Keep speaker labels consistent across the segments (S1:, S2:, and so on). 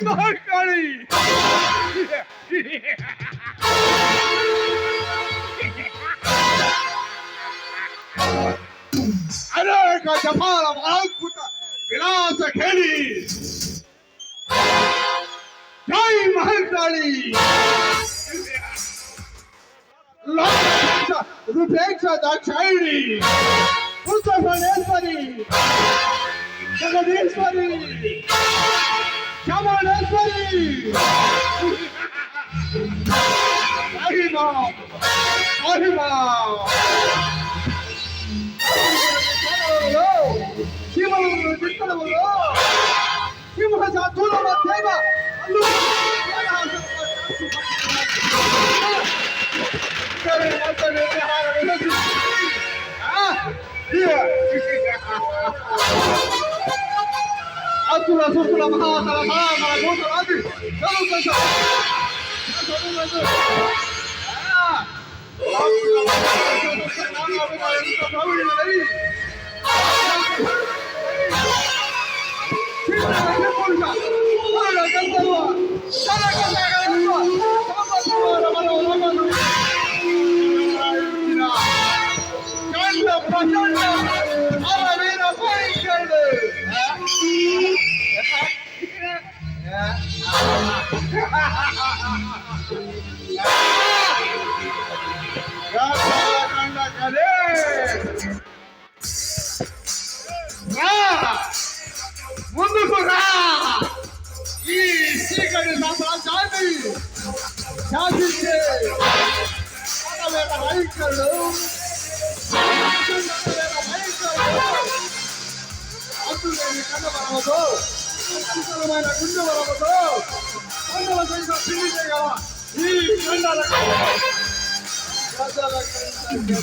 S1: তরকারি أنا كجبار معاكم بلاس خيري جاي مهندالي لا رفيقة دكشايري مصطفى نيسبري جگدیشوری చమణేశ్వరి మహిమా మహిమా శివుడు చిత్తములో సింహ సాధుల أكل سفر محاط محاط محمود الأبي يلا كذا Thank you. చీకటి సామ్రాజ్యాన్ని శాసించే పడవేల అద్భుతమైన గుండె బలముతో కొండల పిండి చేయగల ఈ ప్రజల కంటే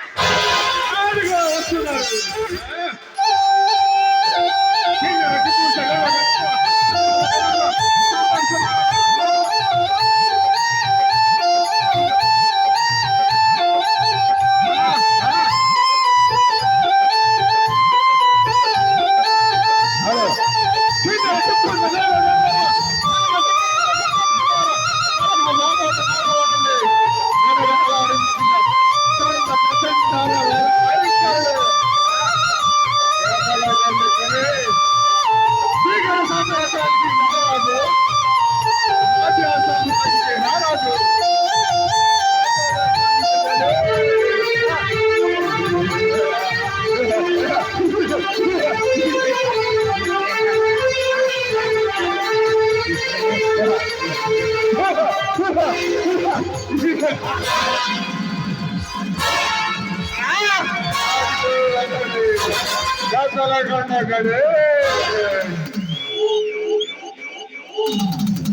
S1: Thank you.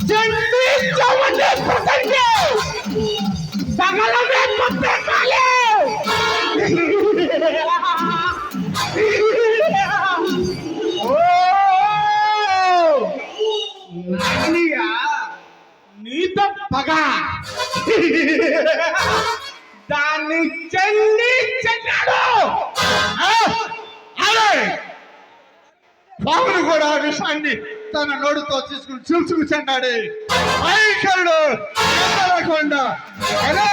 S2: जन्मी चौवन्ने प्रसंगे सगल
S1: में पत्ते काले
S2: దాన్ని చెండి చెన్నాడు
S1: అదే పాములు కూడా ఆ విషయాన్ని తన నోడుతో తీసుకుని చూసుకు చెండాడే భయంకరుడు ఎత్తలేకుండా. అదే!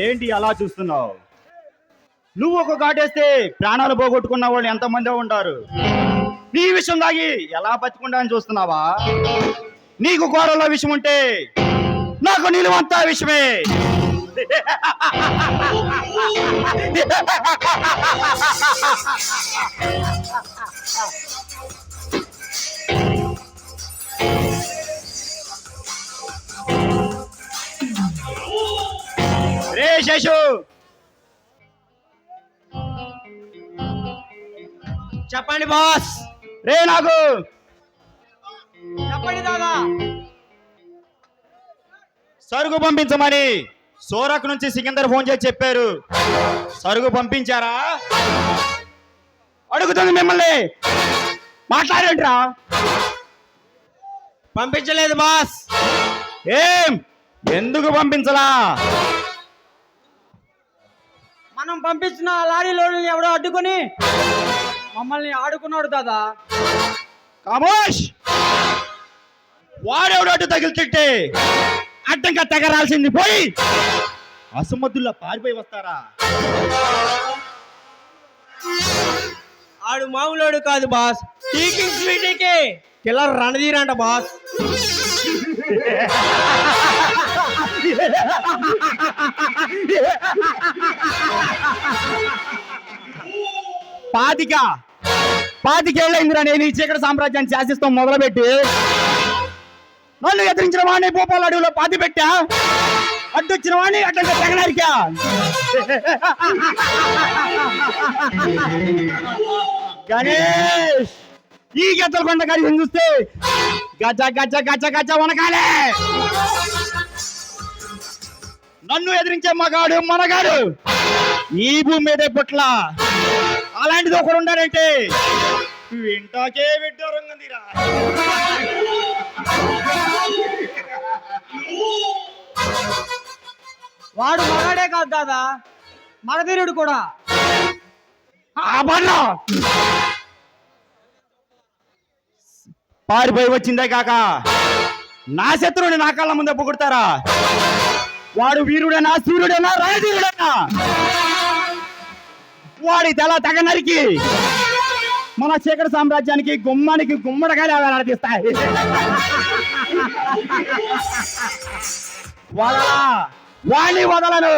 S3: ఏంటి అలా చూస్తున్నావు? నువ్వు ఒక ఘాటేస్తే ప్రాణాలు పోగొట్టుకున్న వాళ్ళు ఎంతమంది ఉంటారు. నీ విషయం దాగి ఎలా బతుకుంటా అని చూస్తున్నావా? నీకు కూరలో విషయం ఉంటే నాకు నిలువంతా విషయమే రే శేషు! చెప్పండి బాస్. రే నాకు
S2: చెప్పండి దాదా.
S3: సరుకు పంపించమని సూరక్ నుంచి సికిందర్ ఫోన్ చేసి చెప్పారు. సరుకు పంపించారా? అడుగుతుంది మిమ్మల్ని. మాట్లాడేంట్రా
S2: పంపించలేదు బాస్.
S3: ఏం? ఎందుకు పంపించలా?
S4: మనం పంపించిన లారీ లోడ్ని ఎవడో అడ్డుకొని మమ్మల్ని ఆడుకున్నాడు దాదా.
S3: కామోష్! వాడెవడో అడ్డు తగిలితే అడ్డంగా తెగరాల్సింది పోయి అసమర్థుల్లో పారిపోయి వస్తారా?
S2: ఆడు మామూలోడు కాదు బాస్. టీకింగ్ స్వీటీకి. కిల్లర్ రణధీరంట బాస్.
S3: పాతిక. పాతికేళ్ళైందిరా నేను ఈ చీకటి సామ్రాజ్యాన్ని శాసిస్తాం మొదలుపెట్టి. నన్ను ఎదిరించిన వాడిని భూపాల అడవిలో పాతి పెట్టా. అడ్డొచ్చిన వాడిని అడ్డంగా తెగనరికా. గణేష్ ఈ గద్దల కొండ గారి చూస్తే గజ గజ గజ గజ వనకాలే. నన్ను ఎదిరించే మగాడు మనగాడు ఈ భూమి మీదే పుట్ల. అలాంటిది ఒకడు ఉండాలంటే వింటాకే విడ్డూరంగుందిరా
S4: వాడు మగాడే కాదు దాదా మగధీరుడు కూడా.
S3: పారిపోయి వచ్చిందే కాక నా శత్రువుని నా కళ్ళ ముందే పొగుడతారా? వాడు వీరుడేనా సూర్యుడేనా రణధీరుడేనా వాడి తల తెగ నరికి మన చీకటి సామ్రాజ్యానికి గుమ్మానికి గుమ్మడికాయలు వేలాడదీస్తాయి వదలా వాణ్ణి వదలను.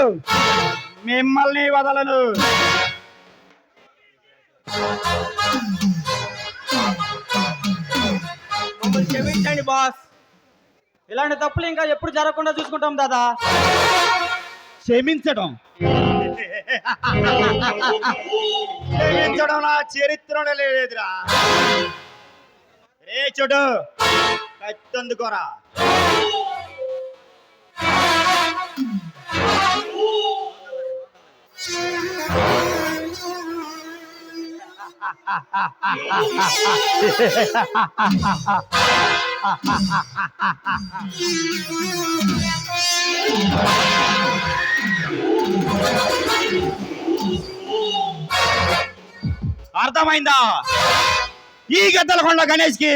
S3: మిమ్మల్ని వదలను.
S2: క్షమించండి బాస్.
S4: ఇలాంటి తప్పులు ఇంకా ఎప్పుడు జరగకుండా చూసుకుంటాం దాదా.
S3: క్షమించడం క్షమించడం నా చరిత్రలో లేదురా రే చూడు కత్తందుకోరా Thank you. అర్థమైందా? ఈ గద్దలకొండ గణేష్కి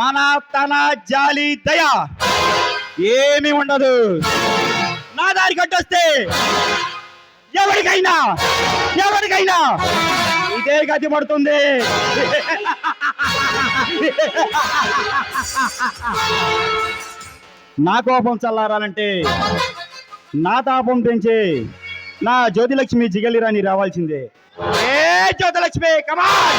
S3: మన తన జాలి దయ ఏమీ ఉండదు. నా దారి కట్టొస్తే ఎవరికైనా ఎవరికైనా ఇదే గతి పడుతుంది. నా కోపం చల్లారాలంటే నా తాపం పెంచే నా జ్యోతిలక్ష్మి జిగలిరాని రావాల్సిందే. ఏ జ్యోతిలక్ష్మి కమాన్